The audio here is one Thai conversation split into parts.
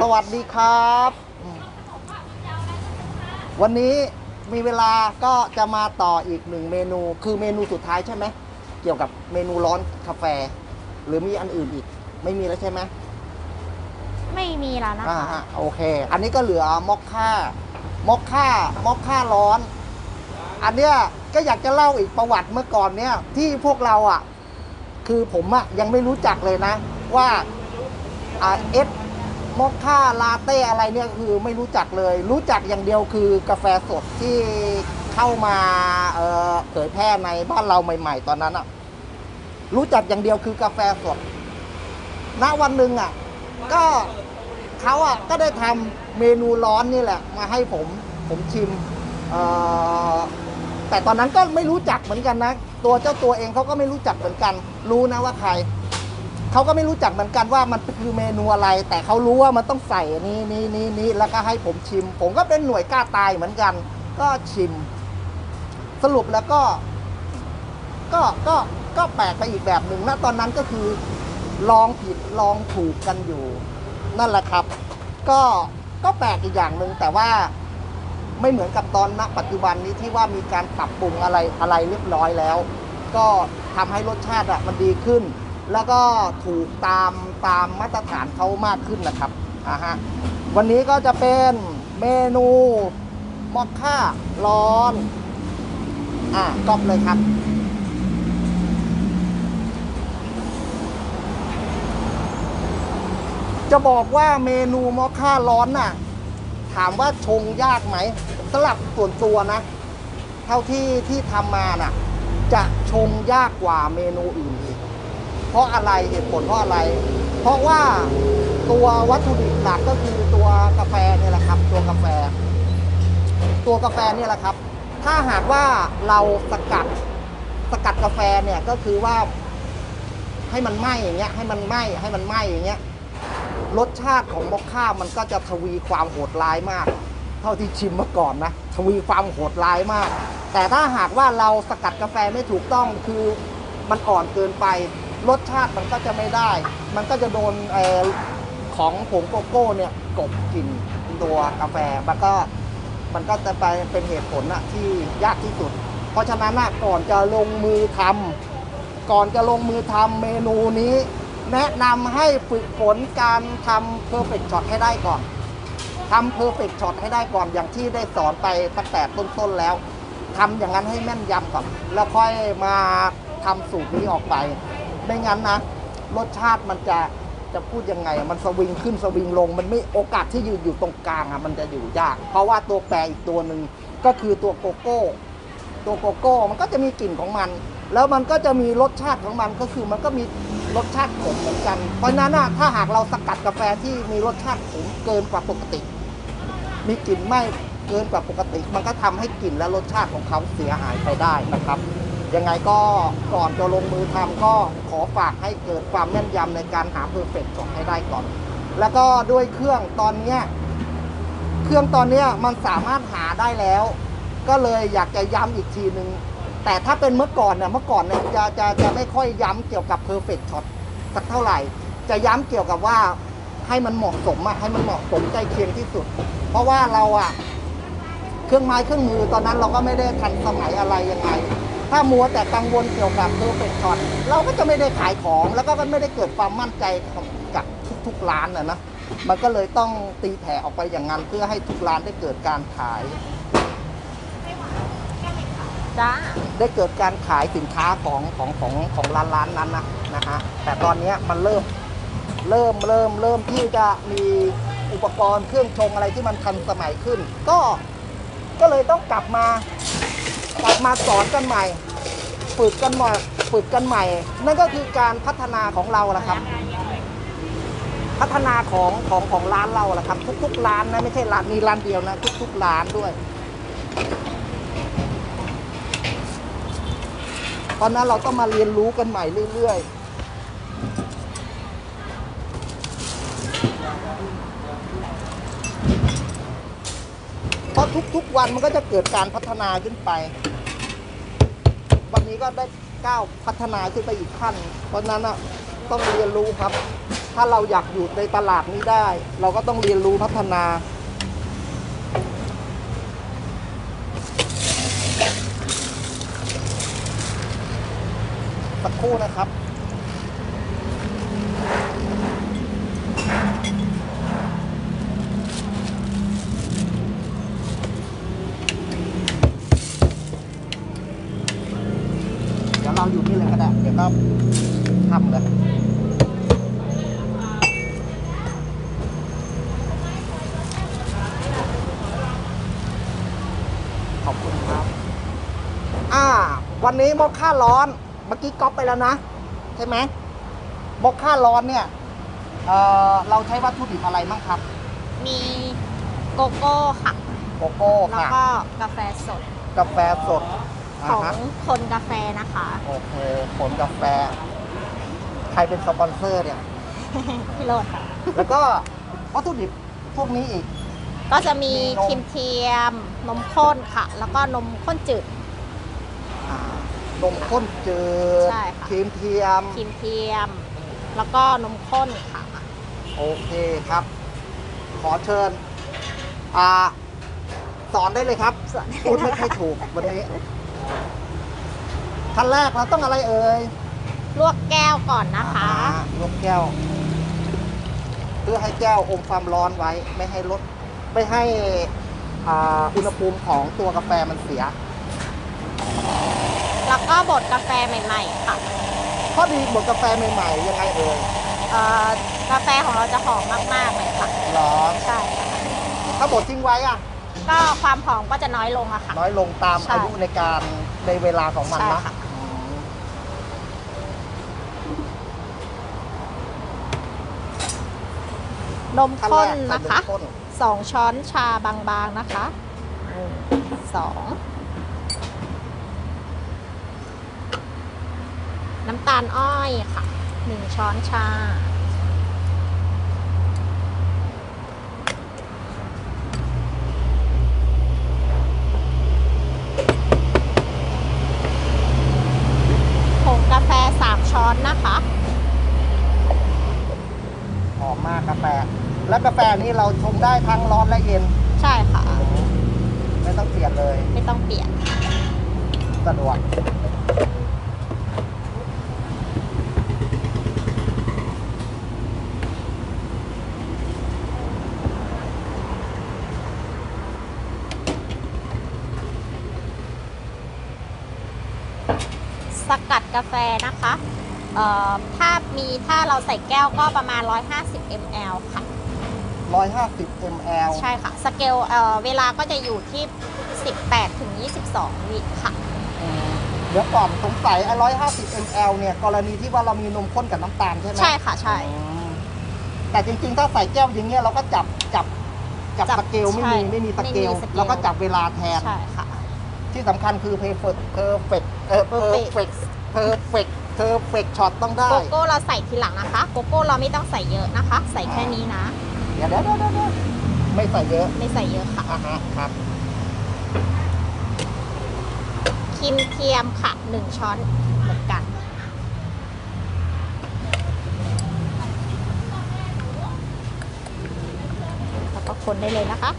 สวัสดีครับอืมวันนี้มีเวลาก็จะมาต่ออีกหนึ่งเมนู คือเมนูสุดท้ายใช่ไหม เกี่ยวกับเมนูร้อนกาแฟ หรือมีอันอื่นอีก ไม่มีแล้วใช่ไหมไม่มีแล้วนะอ่าคะฮะโอเค อันนี้ก็เหลือมอคค่ามอคค่ามอคค่าร้อน อันเนี้ยก็อยากจะเล่าอีกประวัติเมื่อก่อนเนี้ยที่พวกเราอะ คือผมอะยังไม่รู้จักเลยนะ ว่าอ่าเอส มอคค่าลาเต้อะไรเนี่ยคือไม่รู้จักเลย รู้จักอย่างเดียวคือกาแฟสดที่เข้ามาเเผยแพร่ในบ้านเราใหม่ ๆ ตอนนั้นอะรู้จักอย่างเดียวคือกาแฟสด ณวันหนึ่งอะก็เขาอะก็ได้ทำเมนูร้อนนี่แหละ มาให้ผมผมชิมแต่ตอนนั้นก็ไม่รู้จักเหมือนกันนะ ตัวเจ้าตัวเองเขาก็ไม่รู้จักเหมือนกัน รู้นะว่าใคร เขาก็ไม่รู้จักเหมือนกันว่ามันคือเมนูอะไร แต่เขารู้ว่ามันต้องใส่นี้นี้นี้นี้แล้วก็ให้ผมชิม ผมก็เป็นหน่วยกล้าตายเหมือนกัน ก็ชิม สรุปแล้วก็ ก็ก็ก็แปลกไปอีกแบบหนึ่งนะตอนนั้นก็คือ ลองผิดลองถูกกันอยู่ นั่นแหละครับ ก็ก็แปลกอีกอย่างหนึ่งแต่ว่าไม่เหมือนกับตอนณปัจจุบันนี้ที่ว่ามีการปรับปรุงอะไรอะไรเรียบร้อยแล้ว ก็ทำให้รสชาติอะมันดีขึ้น แล้วก็ถูกตามตามมาตรฐานเขามากขึ้นนะครับอ่าฮะวันนี้ก็จะเป็นเมนูมอคค่าร้อน อะก๊อปเลยครับจะบอกว่าเมนูมอคค่าร้อนน่ะ ถามว่าชงยากไหมสำหรับส่วนตัวนะ เท่าที่ที่ทำมาน่ะ จะชงยากกว่าเมนูอื่น เพราะอะไรเหตุผลเพราะอะไร เพราะว่าตัววัตถุดิบหลักก็คือตัวกาแฟเนี่ยแหละครับ ตัวกาแฟ ตัวกาแฟเนี่ยแหละครับ ถ้าหากว่าเราสกัดสกัดกาแฟเนี่ยก็คือว่า ให้มันไหม้อย่างเงี้ยให้มันไหม้ให้มันไหม้อย่างเงี้ยรสชาติของมอคค่ามันก็จะทวีความโหดร้ายมาก เท่าที่ชิมมาก่อนนะทวีความโหดร้ายมาก แต่ถ้าหากว่าเราสกัดกาแฟไม่ถูกต้องคือมันอ่อนเกินไป รสชาติมันก็จะไม่ได้ มันก็จะโดนเออของผงโกโก้เนี่ยกบกลิ่นตัวกาแฟมันก็มันก็จะไปเป็นเหตุผลอะที่ยากที่สุด เพราะฉะนั้นอะก่อนจะลงมือทำก่อนจะลงมือทำเมนูนี้ แนะนำให้ฝึกฝนการทำ perfect shot ให้ได้ก่อนทำ perfect shot ให้ได้ก่อนอย่างที่ได้สอนไปตั้งแต่ต้นๆแล้วทำอย่างนั้นให้แม่นยำก่อนแล้วค่อยมาทำสูตรนี้ออกไป ไม่งั้นนะ รสชาติมันจะจะพูดยังไง มันสวิงขึ้นสวิงลง มันไม่โอกาสที่ยืนอยู่ตรงกลางอะมันจะอยู่ยาก เพราะว่าตัวแปรอีกตัวหนึ่งก็คือตัวโกโก้ ตัวโกโก้มันก็จะมีกลิ่นของมัน แล้วมันก็จะมีรสชาติของมันก็คือมันก็มีรสชาติขมเหมือนกัน เพราะนั้นน่ะถ้าหากเราสกัดกาแฟที่มีรสชาติขมเกินกว่าปกติ มีกลิ่นไหม้เกินกว่าปกติ มันก็ทำให้กลิ่นและรสชาติของเขาเสียหายไปได้นะครับ ยังไงก็ก่อนจะลงมือทำก็ขอฝากให้เกิดความแม่นยำในการหาเพอร์เฟกต์ช็อตให้ได้ก่อน แล้วก็ด้วยเครื่องตอนเนี้ยเครื่องตอนเนี้ยมันสามารถหาได้แล้ว ก็เลยอยากจะย้ำอีกทีหนึ่งแต่ถ้าเป็นเมื่อก่อนเนี่ยเมื่อก่อนเนี่ยจะจะจะไม่ค่อยย้ำเกี่ยวกับ perfect shot สักเท่าไหร่ จะย้ำเกี่ยวกับว่าให้มันเหมาะสมอะให้มันเหมาะสมใกล้เคียงที่สุด เพราะว่าเราอะเครื่องไม้เครื่องมือตอนนั้นเราก็ไม่ได้ทันสมัยอะไรยังไง ถ้ามัวแต่กังวลเกี่ยวกับ perfect shot เราก็จะไม่ได้ขายของ แล้วก็ไม่ได้เกิดความมั่นใจกับทุกๆร้านนะนะมันก็เลยต้องตีแผ่ออกไปอย่างนั้นเพื่อให้ทุกร้านได้เกิดการขายจ้าได้เกิดการขายสินค้าของของของของร้านร้านนั้นนะนะฮะแต่ตอนเนี้ยมันเริ่มเริ่มเริ่มเริ่มที่จะมีอุปกรณ์เครื่องชงอะไรที่มันทันสมัยขึ้น ก็ก็เลยต้องกลับมา กลับมาสอนกันใหม่ ฝึกกันใหม่ฝึกกันใหม่ นั่นก็คือการพัฒนาของเราละครับ พัฒนาของของของร้านเราละครับ ทุกๆร้านนะไม่ใช่ร้านนี้ร้านเดียวนะ ทุกๆร้านด้วย เพราะนั้นเราต้องมาเรียนรู้กันใหม่เรื่อยๆเพราะทุกๆวันมันก็จะเกิดการพัฒนาขึ้นไป นี้ก็ได้ก้าวพัฒนาขึ้นไปอีกขั้น เพราะนั้นอะต้องเรียนรู้ครับ ถ้าเราอยากอยู่ในตลาดนี้ได้ เราก็ต้องเรียนรู้พัฒนาสักครู่นะครับ เดี๋ยวเราอยู่นี่เลยก็ได้ เดี๋ยวก็ทำเลย ขอบคุณครับ อ่า วันนี้มอคค่าร้อน เมื่อกี้ก๊อปไปแล้วนะ ใช่ไหมมอคค่าร้อนเนี่ยเอ่อเราใช้วัตถุดิบอะไรบ้างครับ มีโกโก้ค่ะ โกโก้แล้วค่ะ ก็กาแฟสดกาแฟสดขอ่าองฮะคนกาแฟนะคะ โอเคผลกาแฟ ใครเป็นสปอนเซอร์เนี่ย พี่โรดค่ะ แล้วก็วัตถุดิบพวกนี้อีก ก็จะมีมีนมครีมเทียม นมข้นค่ะ แล้วก็นมข้นจืดอ่า นมข้นจืดใช่ค่ะ ครีมเทียม ครีมเทียม แล้วก็นมข้นค่ะ โอเคครับ ขอเชิญ อ่า สอนได้เลยครับสอนได้ พูดไม่ค่อยถูกวันนี้ขั้นแรกเราต้องอะไรเอ่ยลวกแก้วก่อนนะคะอ่าลวกแก้ว เพื่อให้แก้วอมความร้อนไว้ ไม่ให้ลด ไม่ให้ อ่า อุณหภูมิของตัวกาแฟมันเสีย แล้วก็บดกาแฟใหม่ๆค่ะข้อดีบดกาแฟใหม่ๆยังไงเอ่ยเอ่อกาแฟของเราจะหอมมากๆเลยค่ะหรอใช่ค่ะถ้าบดทิ้งไว้อะก็ความหอมก็จะน้อยลงอะค่ะ น้อยลงตามใช่ อายุในการในเวลาของมันใช่นะค่ะอืมนมขั้นข้แรนกใส่นะนมคะ ข้นสองช้อนชาบางๆนะคะห นึ่งสองน้ำตาลอ้อยค่ะหนึ่งช้อนชา ผงกาแฟสามช้อนนะคะ หอมมากกาแฟ และกาแฟนี้เราชงได้ทั้งร้อนและเย็น ใช่ค่ะ ไม่ต้องเปลี่ยนเลย ไม่ต้องเปลี่ยน สะดวก สกัดกาแฟนะคะเอ่อถ้ามีถ้าเราใส่แก้วก็ประมาณ 150 ml ค่ะ 150 ml ใช่ค่ะ สเกลเอ่อเวลาก็จะอยู่ที่ 18 ถึง 22 วิค่ะอืมเดี๋ยวก่อนสงสัยไอ้150 ml เนี่ย กรณีที่ว่าเรามีนมข้นกับน้ำตาลใช่ไหมใช่ค่ะ ใช่อืมแต่จริงๆ ถ้าใส่แก้วอย่างเงี้ยเราก็จับจับจับจับสเกลไม่ใช่มีไม่มีสเกลไม่มีสเกลเราก็จับเวลาแทน ใช่ค่ะ ที่สำคัญคือ perfect perfect เออ perfect perfect perfect shot ต้องได้โกโก้เราใส่ทีหลังนะคะ โกโก้เราไม่ต้องใส่เยอะนะคะ ใส่แค่นี้นะ เดี๋ยวเดี๋ยวเดี๋ยวเดี๋ยวไม่ใส่เยอะ ไม่ใส่เยอะค่ะอะฮะครับครีมเทียมค่ะ1ช้อนเหมือนกันแล้วก็คนได้เลยนะคะ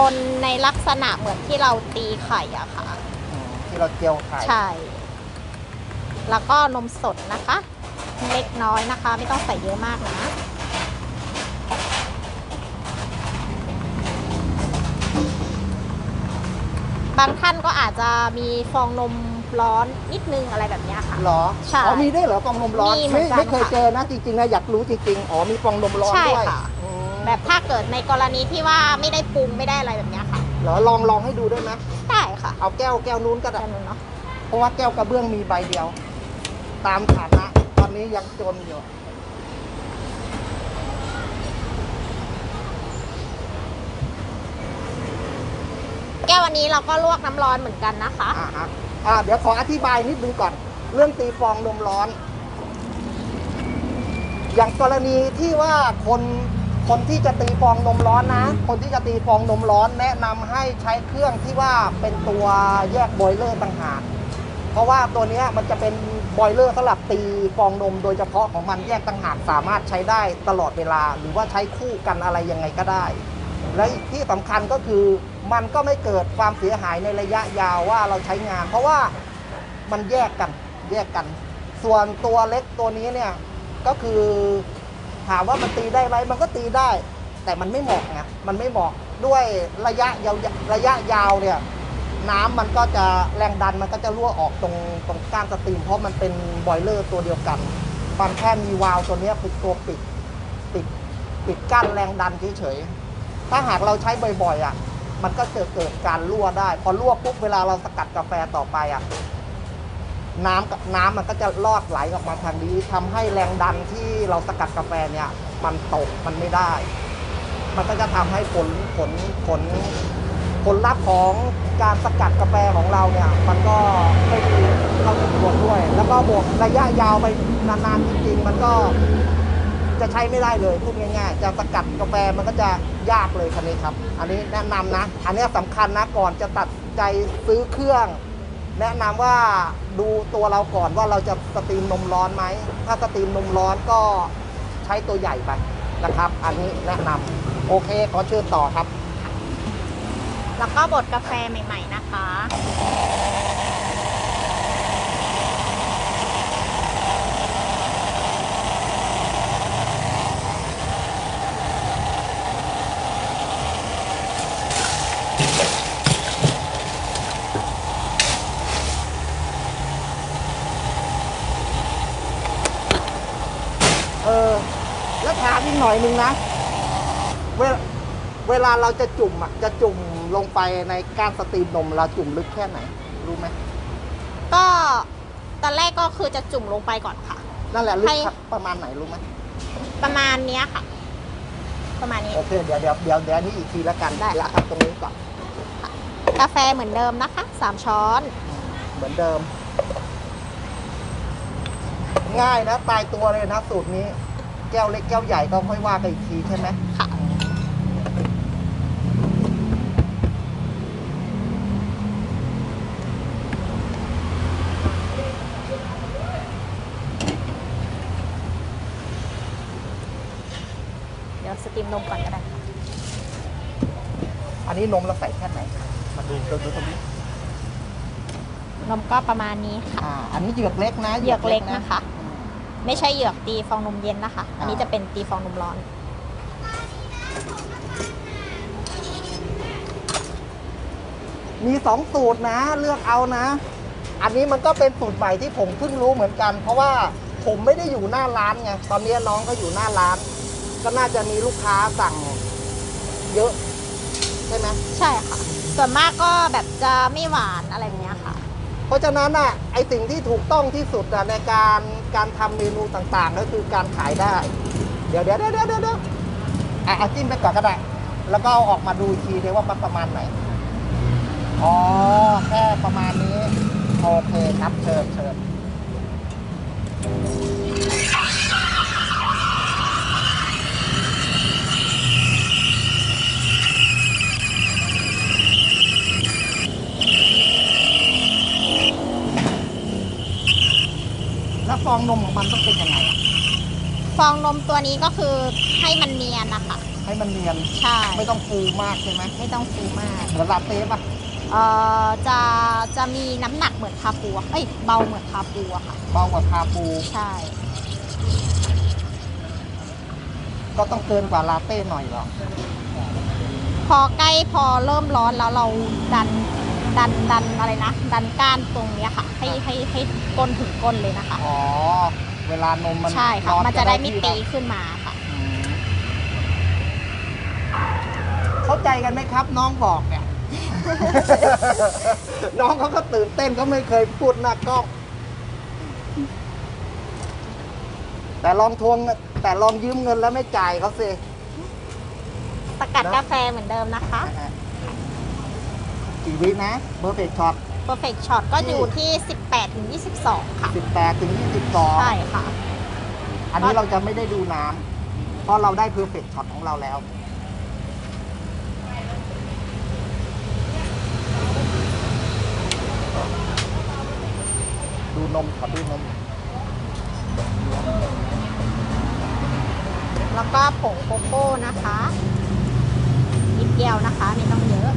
คนในลักษณะเหมือนที่เราตีไข่อะค่ะ อืมที่เราเจียวไข่ใช่ แล้วก็นมสดนะคะ เล็กน้อยนะคะ ไม่ต้องใส่เยอะมากนะ บางท่านก็อาจจะมีฟองนมร้อนนิดนึงอะไรแบบเนี้ยค่ะ เหรอใช่อ๋อมีด้วยเหรอฟองนมร้อนมีเหมืไม่อนกันไม่เคยค่ะ เจอนะจริงๆนะอยากรู้จริงๆอ๋อมีฟองนมร้อนใช่ด้วยค่ะอืม แบบถ้าเกิดในกรณีที่ว่าไม่ได้ปรุงไม่ได้อะไรแบบเนี้ยค่ะเหรอลองลองให้ดูได้ไหมได้ค่ะเอาแก้วแก้วนู้นก็ได้แค่นั้นเนาะเพราะว่าแก้วกระเบื้องมีใบเดียว ตามฐานะ ตอนนี้ยังจนอยู่ แก้ววันนี้เราก็ลวกน้ำร้อนเหมือนกันนะคะ อ่าฮะอ่าเดี๋ยวขออธิบายนิดนึงก่อน เรื่องตีฟองนมร้อน อย่างกรณีที่ว่าคน คนที่จะตีฟองนมร้อนนะ คนที่จะตีฟองนมร้อนแนะนำให้ใช้เครื่องที่ว่าเป็นตัวแยกบอยเลอร์ต่างหากเพราะว่าตัวนี้มันจะเป็นบอยเลอร์สำหรับตีฟองนมโดยเฉพาะของมันแยกต่างหากสามารถใช้ได้ตลอดเวลา หรือว่าใช้คู่กันอะไรยังไงก็ได้ และที่สำคัญก็คือมันก็ไม่เกิดความเสียหายในระยะยาวว่าเราใช้งาน เพราะว่ามันแยกกันแยกกัน ส่วนตัวเล็กตัวนี้เนี่ยก็คือ ถามว่ามันตีได้ไหมมันก็ตีได้ แต่มันไม่เหมาะไงมันไม่เหมาะด้วยระยะยาวระยะยาวเนี่ยน้ำมันก็จะแรงดันมันก็จะรั่วออกตรงตรงก้านสตรีมเพราะมันเป็นบอยเลอร์ตัวเดียวกันมันแค่มีวาล์วตัวนี้เป็นตัวปิดปิดปิดกั้นแรงดันเฉยๆถ้าหากเราใช้บ่อยๆอะมันก็จะเกิดการรั่วได้ พอรั่วปุ๊บเวลาเราสกัดกาแฟต่อไปอะ น้ำกับน้ำมันก็จะลอดไหลออกมาทางนี้ทำให้แรงดันที่เราสกัดกาแฟเนี่ย มันตกมันไม่ได้ มันก็จะทำให้ผลผลผลผลลัพธ์ของการสกัดกาแฟของเราเนี่ย มันก็ไม่ดีเท่าที่ควรด้วย แล้วก็บวกระยะยาวไปนานๆจริงๆ มันก็จะใช้ไม่ได้เลยพูดง่ายๆ จะสกัดกาแฟมันก็จะยากเลยคันนี้ครับ อันนี้แนะนำนะ อันนี้สำคัญนะก่อนจะตัดใจซื้อเครื่อง แนะนำว่าดูตัวเราก่อนว่าเราจะสตรีมนมร้อนไหม ถ้าสตรีมนมร้อนก็ใช้ตัวใหญ่ไปนะครับ อันนี้แนะนำโอเค ขอเชิญต่อครับ แล้วก็บดกาแฟใหม่ ๆ นะคะ เออ แล้วถามอีก หน่อยหนึงนะเวลาเวลาเราจะจุ่มอะจะจุ่มลงไปในก้านสตรีมนมเราจุ่มลึกแค่ไหน รู้ไหมก็ตอนแรกก็คือจะจุ่มลงไปก่อนค่ะ นั่นแหละลึกให้ครับประมาณไหนรู้ไหมประมาณเนี้ยค่ะ ประมาณนี้ โอเคเดี๋ยวเดี๋ยวเดี๋ยวเดี๋ยวนี้อีกทีละกันได้เดี๋ยวเอาตรงนี้ก่อนกาแฟเหมือนเดิมนะคะสามช้อน เหมือนเดิม ง่ายนะตายตัวเลยนะสูตรนี้ แก้วเล็กแก้วใหญ่ก็ค่อยว่ากันอีกทีใช่ไหมค่ะ เดี๋ยวสตรีมนมก่อนก็ได้ค่ะอันนี้นมเราใส่แค่ไหนมาดูดูดูตรงนี้นมก็ประมาณนี้ค่ะ อ่า อันนี้เหยือกเล็กนะเหยือกเล็กนะคะ ไม่ใช่เหยือกตีฟองนมเย็นนะคะ อันนี้จะเป็นตีฟองนมร้อน มีสองสูตรนะเลือกเอานะ อันนี้มันก็เป็นสูตรใหม่ที่ผมเพิ่งรู้เหมือนกัน เพราะว่าผมไม่ได้อยู่หน้าร้านไงตอนนี้น้องก็อยู่หน้าร้าน ก็น่าจะมีลูกค้าสั่งเยอะ ใช่ไหมใช่ค่ะ ส่วนมากก็แบบจะไม่หวานอะไรแบบ เพราะฉะนั้นอะไอสิ่งที่ถูกต้องที่สุดอะในการการทำเมนูต่างๆ ก็คือการขายได้ เดี๋ยวเดี๋ยวเดี๋ยวเดี๋ยวเดี๋ยวอะเอาจิ้มไปก่อนก็ได้ แล้วก็เอาออกมาดูอีกทีเดียวว่ามันประมาณไหน อ๋อ แค่ประมาณนี้ โอเคครับเชิญเชิญ ฟองนมของมันต้องเป็นยังไงอะฟองนมตัวนี้ก็คือให้มันเนียนนะคะ ให้มันเนียนใช่ ไม่ต้องฟูมากใช่ไหมไม่ต้องฟูมากเหมือนลาเต้ปะเอ่อจะจะมีน้ำหนักเหมือนคาปูอะเอ้ยเบาเหมือนคาปูอะค่ะ เบากว่าคาปู ใช่ ก็ต้องเกินกว่าลาเต้หน่อยเหรอ พอใกล้พอเริ่มร้อนแล้วเราดัน ดันดันอะไรนะ ดันก้านตรงเนี้ยค่ะ ให้ให้ให้ก้นถึงก้นเลยนะคะ อ๋อ เวลานมมันใช่ค่ะ ร้อมันจะได้ไม่ที่ตีแล้วขึ้นมาค่ะ อืมเข้าใจกันไหมครับ น้องบอกเนี่ย น้องเขาก็ตื่นเต้นเขาไม่เคยพูดหน้ากล้องแต่ลองทวงแต่ลองยืมเงินแล้วไม่จ่ายเขาสิ สกัดนะกาแฟเหมือนเดิมนะคะ กี่วินะเบอร์เฟกช็อต perfect shot ก็อยู่ที่ 18 ถึง 22 ค่ะ 18 ถึง22ใช่ค่ะ อันนี้เราจะไม่ได้ดูน้ำเพราะเราได้เพอร์เฟกช็อตของเราแล้ว ดูนมขอดูนม แล้วก็ผงโกโก้นะคะนิดเดียวนะคะไม่ต้องเยอะ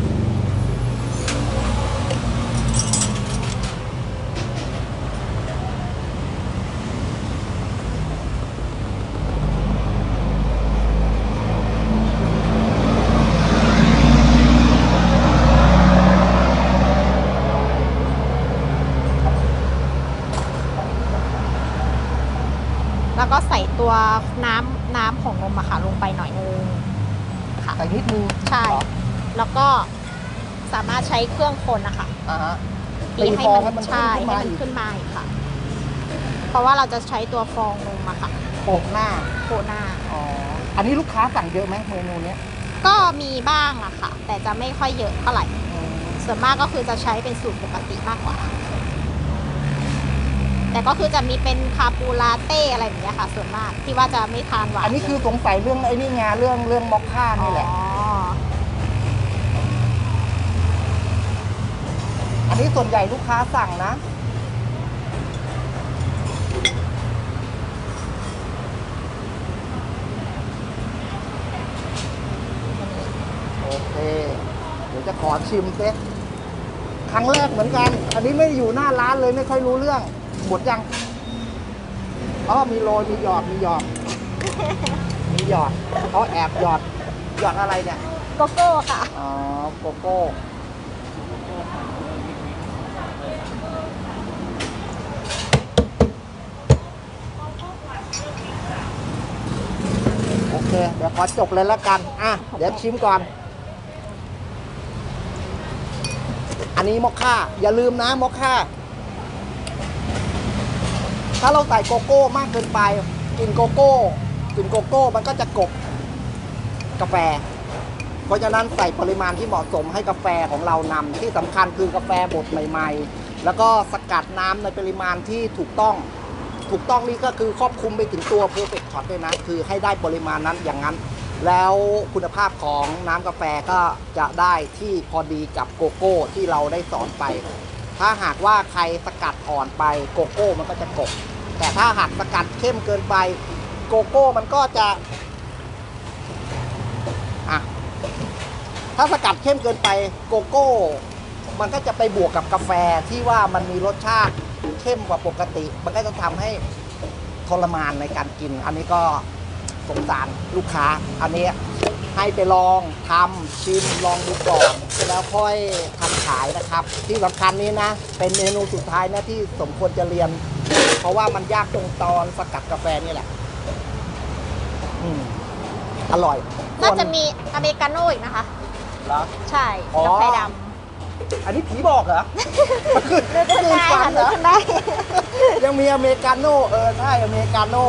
แล้วก็ใส่ตัวน้ำน้ำของนมอะค่ะลงไปหน่อยนึงค่ะ ใส่นิดนึงใช่ เหรอแล้วก็สามารถใช้เครื่องคนนะคะอ่าฮะ ตีตีให้ฟองมันให้มันใช่ขึ้นให้มามันอีกขึ้นมาอีกค่ะ เพราะว่าเราจะใช้ตัวฟองนมอะค่ะโปะหน้า โคหน้า อ๋อ อันนี้ลูกค้าสั่งเยอะไหมเมนูเนี้ยก็มีบ้างอะค่ะ แต่จะไม่ค่อยเยอะเท่าไหร่ อืมส่วนมากก็คือจะใช้เป็นสูตรปกติมากกว่า แต่ก็คือจะมีเป็นคาปูลาเต้อะไรแบบเนี้ยค่ะ ส่วนมากที่ว่าจะไม่ทานหวานอันนี้คือสงสัยเรื่องไอ้นี่ไงเรื่องเรื่องมอคค่านี่แหละ อ๋อ อันนี้ส่วนใหญ่ลูกค้าสั่งนะ โอเค เดี๋ยวจะขอชิมเซ็ครั้งแรกเหมือนกัน อันนี้ไม่ได้อยู่หน้าร้านเลยไม่ค่อยรู้เรื่อง หมดยังอ๋อมีโรยมีหยอดมีหยอด มีหยอดเขาแอบหยอดหยอดอะไรเนี่ยโกโก้ค่ะ อ๋อโกโก้โอเค เดี๋ยวขอจบเลยแล้วกัน อะ เดี๋ยวชิมก่อน อันนี้มอคค่า อย่าลืมนะมอคค่า ถ้าเราใส่โกโก้มากเกินไปกลินโกโก้กลินโกโก้มันก็จะกบกาแฟ เพราะฉะนั้นใส่ปริมาณที่เหมาะสมให้กาแฟของเรานำที่สำคัญคือกาแฟบดใหม่ ๆ แล้วก็สกัดน้ำในปริมาณที่ถูกต้องถูกต้องนี่ก็คือครอบคลุมไปถึงตัว perfect shot ด้วยนะ คือให้ได้ปริมาณนั้นอย่างนั้น แล้วคุณภาพของน้ำกาแฟก็จะได้ที่พอดีกับโกโก้ที่เราได้สอนไป ถ้าหากว่าใครสกัดอ่อนไปโกโก้มันก็จะกบ แต่ถ้าหากสกัดเข้มเกินไป โกโก้มันก็จะอะถ้าสกัดเข้มเกินไปโกโก้ มันก็จะไปบวกกับกาแฟที่ว่ามันมีรสชาติเข้มกว่าปกติ มันก็จะทำให้ทรมานในการกิน อันนี้ก็สงสารลูกค้า อันนี้ให้ไปลองทำชิมลองดูก่อนแล้วค่อยทำขายนะครับ ที่สำคัญนี้นะ เป็นเมนูสุดท้ายนะที่สมควรจะเรียน เพราะว่ามันยากตรงตอนสกัดกาแฟนี่แหละอืมอร่อยน่าจะส่วนมีอเมริกาโน่อีกนะคะ เหรอ ใช่อ๋อ กาแฟดอันนี้ผีบอกเหรอมันคือำนึกขึ้นได้ฝัค่ะเหรนึกอขึ้นได้ ยังมีอเมริกาโน่เออใช่อเมริกาโน่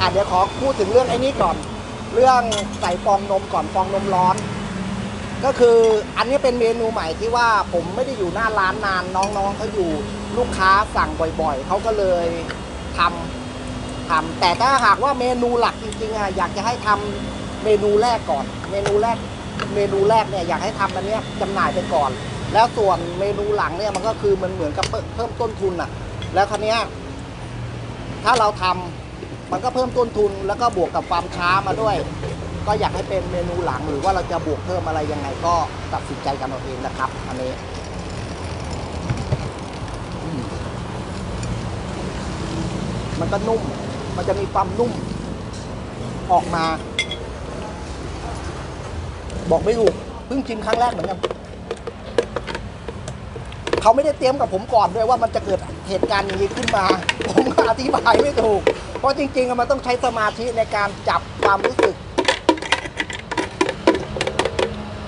อะเดี๋ยวขอพูดถึงเรื่องไอ้นี้ก่อน เรื่องใส่ฟองนมก่อนฟองนมร้อน ก็คืออันนี้เป็นเมนูใหม่ที่ว่าผมไม่ได้อยู่หน้าร้านนานน้องๆเขาอยู่ลูกค้าสั่งบ่อยๆ เขาก็เลยทำทำแต่ถ้าหากว่าเมนูหลักจริงๆอะอยากจะให้ทำเมนูแรกก่อน เมนูแรกเมนูแรกเนี่ยอยากให้ทำอันเนี้ยจำหน่ายไปก่อน แล้วส่วนเมนูหลังเนี่ยมันก็คือมันเหมือนกับเพิ่มต้นทุนอะ แล้วคราวเนี้ยถ้าเราทำมันก็เพิ่มต้นทุนแล้วก็บวกกับความช้ามาด้วย ก็อยากให้เป็นเมนูหลังหรือว่าเราจะบวกเพิ่มอะไรยังไงก็ตัดสินใจกันเอาเองนะครับอันนี้มันก็นุ่ม มันจะมีความนุ่ม ออกมา บอกไม่ถูกเพิ่งชิมครั้งแรกเหมือนกันเขาไม่ได้เตรียมกับผมก่อนด้วยว่ามันจะเกิดเหตุการณ์อย่างนี้ขึ้นมา ผมอธิบายไม่ถูก เพราะจริงๆมันต้องใช้สมาธิในการจับความรู้สึก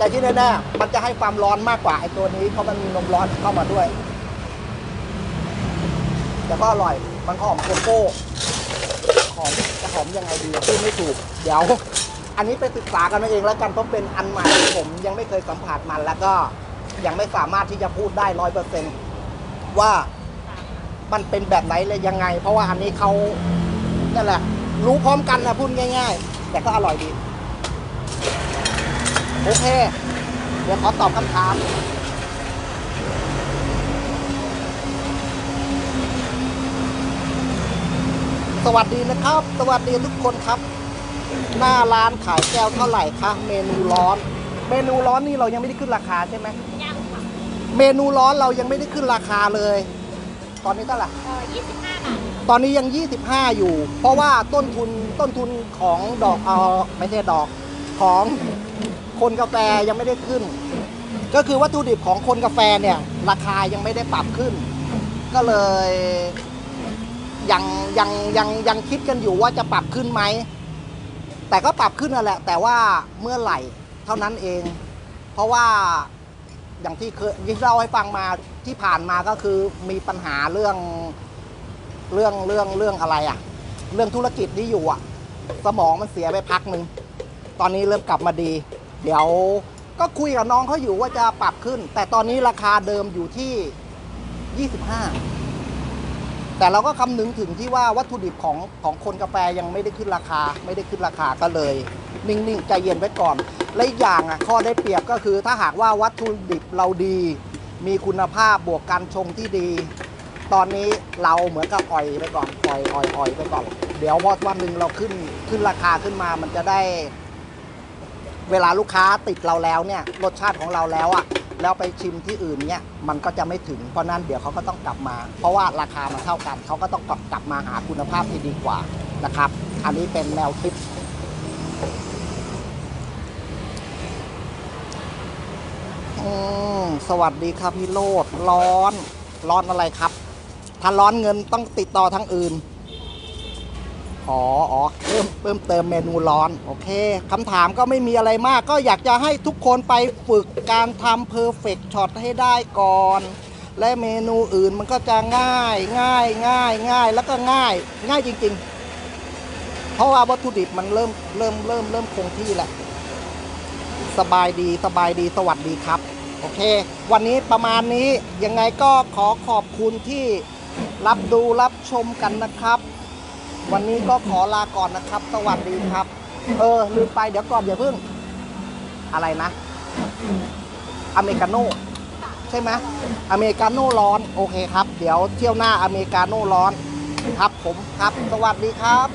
แต่ที่แน่ๆมันจะให้ความร้อนมากกว่าไอ้ตัวนี้เพราะมันมีนมร้อนเข้ามาด้วย แต่ก็อร่อย มันหอมโกโก้ หอมจะหอมยังไงดีพูดไม่ถูก เดี๋ยว อันนี้ไปศึกษากันเอาเองแล้วกันเพราะเป็นอันใหม่ผมยังไม่เคยสัมผัสมันแล้วก็ยังไม่สามารถที่จะพูดได้ร้อยเปอร์เซนว่ามันเป็นแบบไหนเลยยังไง เพราะว่าอันนี้เขานั่นแหละ รู้พร้อมกันนะพูดง่าย ๆ แต่ก็อร่อยดี โอเค เดี๋ยวขอตอบคำถามสวัสดีนะครับ สวัสดีทุกคนครับ หน้าร้านขายแก้วเท่าไหร่คะเมนูร้อน เมนูร้อนนี่เรายังไม่ได้ขึ้นราคาใช่ไหมยังค่ะเมนูร้อนเรายังไม่ได้ขึ้นราคาเลย ตอนนี้เท่าไหร่เออ25บาทตอนนี้ยัง 25 อยู่ เพราะว่าต้นทุนต้นทุนของดอกเออไม่ใช่ดอกของ คนกาแฟยังไม่ได้ขึ้น ก็คือวัตถุดิบของคนกาแฟเนี่ย ราคายังไม่ได้ปรับขึ้น ก็เลยยังยังยังยังคิดกันอยู่ว่าจะปรับขึ้นไหม แต่ก็ปรับขึ้นนั่นแหละ แต่ว่าเมื่อไหร่เท่านั้นเอง เพราะว่าอย่างที่เคยที่เล่าให้ฟังมาที่ผ่านมาก็คือมีปัญหาเรื่องเรื่องเรื่องเรื่องอะไรอะเรื่องธุรกิจที่อยู่อะสมองมันเสียไปพักหนึ่งตอนนี้เริ่มกลับมาดี เดี๋ยวก็คุยกับน้องเขาอยู่ว่าจะปรับขึ้น แต่ตอนนี้ราคาเดิมอยู่ที่ 25 แต่เราก็คำนึงถึงที่ว่าวัตถุดิบของของคนกาแฟยังไม่ได้ขึ้นราคา ไม่ได้ขึ้นราคาก็เลย นิ่งๆใจเย็นไว้ก่อน และอีกอย่างอะข้อได้เปรียบก็คือ ถ้าหากว่าวัตถุดิบเราดี มีคุณภาพบวกการชงที่ดี ตอนนี้เราเหมือนกับอ่อยไปก่อนอ่อยอ่อยอ่อยไปก่อน เดี๋ยวพอวันหนึ่งเราขึ้นขึ้นราคาขึ้นมามันจะได้ เวลาลูกค้าติดเราแล้วเนี่ยรสชาติของเราแล้วอะ่ะแล้วไปชิมที่อื่นเนี่ยมันก็จะไม่ถึงเพราะนั้นเดี๋ยวเขาก็ต้องกลับมา เพราะว่าราคามันเท่ากันเขาก็ต้องกลับมาหาคุณภาพที่ดีกว่านะครับ อันนี้เป็นแนวคิดสวัสดีครับพี่โรดร้อน ร้อนอะไรครับ ถ้าร้อนเงินต้องติดต่อทางอื่น อ๋ออ๋อเพิ่มเพิ่มเติมเมนูร้อน โอเคคำถามก็ไม่มีอะไรมาก ก็อยากจะให้ทุกคนไปฝึกการทำเพอร์เฟกช็อตให้ได้ก่อน และเมนูอื่นมันก็จะง่าย ง่ายง่ายง่ายแล้วก็ง่าย ง่ายจริง ๆ เพราะว่าวัตถุดิบมันเริ่มเริ่มเริ่มเริ่มคงที่แหละ สบายดีสบายดีสวัสดีครับ โอเค วันนี้ประมาณนี้ยังไงก็ขอขอบคุณที่รับดูรับชมกันนะครับ วันนี้ก็ขอลาก่อนนะครับ สวัสดีครับ เออลืมไปเดี๋ยวก่อนอย่าเพิ่ง อะไรนะ อเมริกาโน่ใช่ไหมอเมริกาโน่ร้อน โอเคครับ เดี๋ยวเที่ยวหน้าอเมริกาโน่ร้อน ครับผมครับ สวัสดีครับ